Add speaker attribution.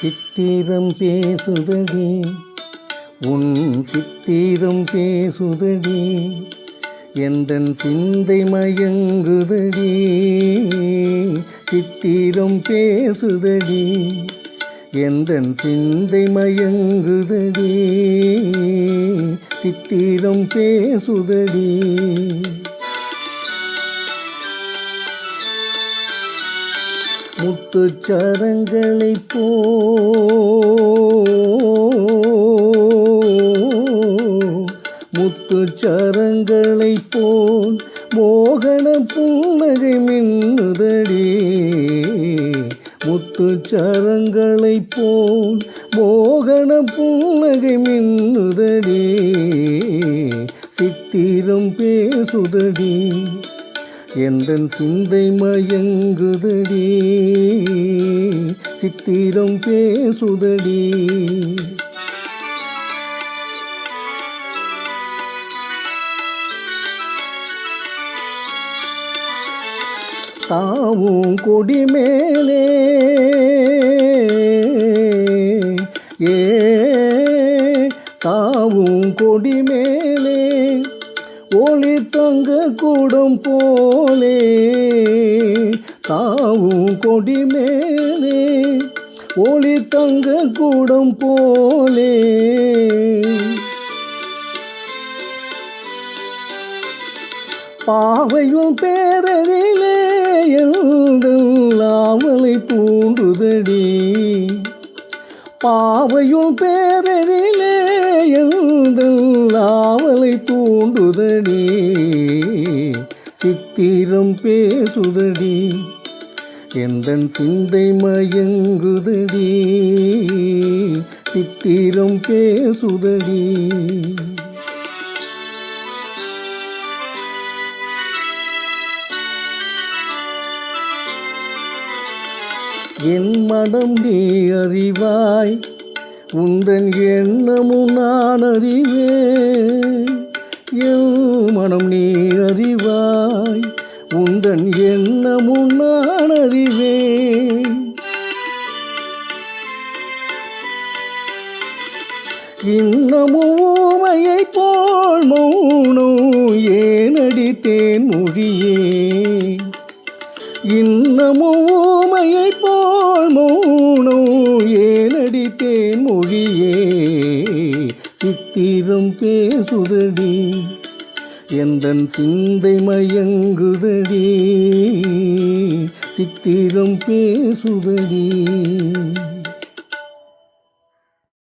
Speaker 1: சித்திரம் பேசுதடி உன் சித்திரம் பேசுதடி எந்த சிந்தை மயங்குதடி சித்திரம் பேசுதடி எந்த சிந்தை மயங்குதடி சித்திரம் பேசுதடி முத்துச்சரங்களை போ முத்துச்சரங்களைப் போல் மோகன புன்னகை மின்னுதடி முத்துச்சரங்களை போல் மோகன புன்னகை மின்னுதடி சித்திரம் பேசுதடி. எந்தன் சிந்தை மயங்குதடி? சித்திரம் பேசுதடி? தாவும் கொடி மேலே ஏ தாவும் கொடி மேலே ஒளி தங்க கூடும் போலே தாவும் கொடி மேலே ஒளி தங்க கூடும் போலே. பாவையும் பேரழிலே ஆவலை பூண்டுதடி பாவையும் பேர சித்திரம் பேசுதடி. எந்த சிந்தை மயங்குதடி. சித்திரம் பேசுதடி. என் மனம் நீ அறிவாய். உந்தன் எண்ணமும் நான் அறிவேன். மனம் நீ அறிவாய் உந்தன் எண்ணமும் நான் அறிவேன். இன்னமும் ஊமையை போல் மௌனம் ஏனடித்தேன் மொழியே இன்னமும் ஊமையை போல் மௌனம் சித்திரம் பேசுதடி. எந்தன் சிந்தை மயங்குதடி. சித்திரம் பேசுதடி.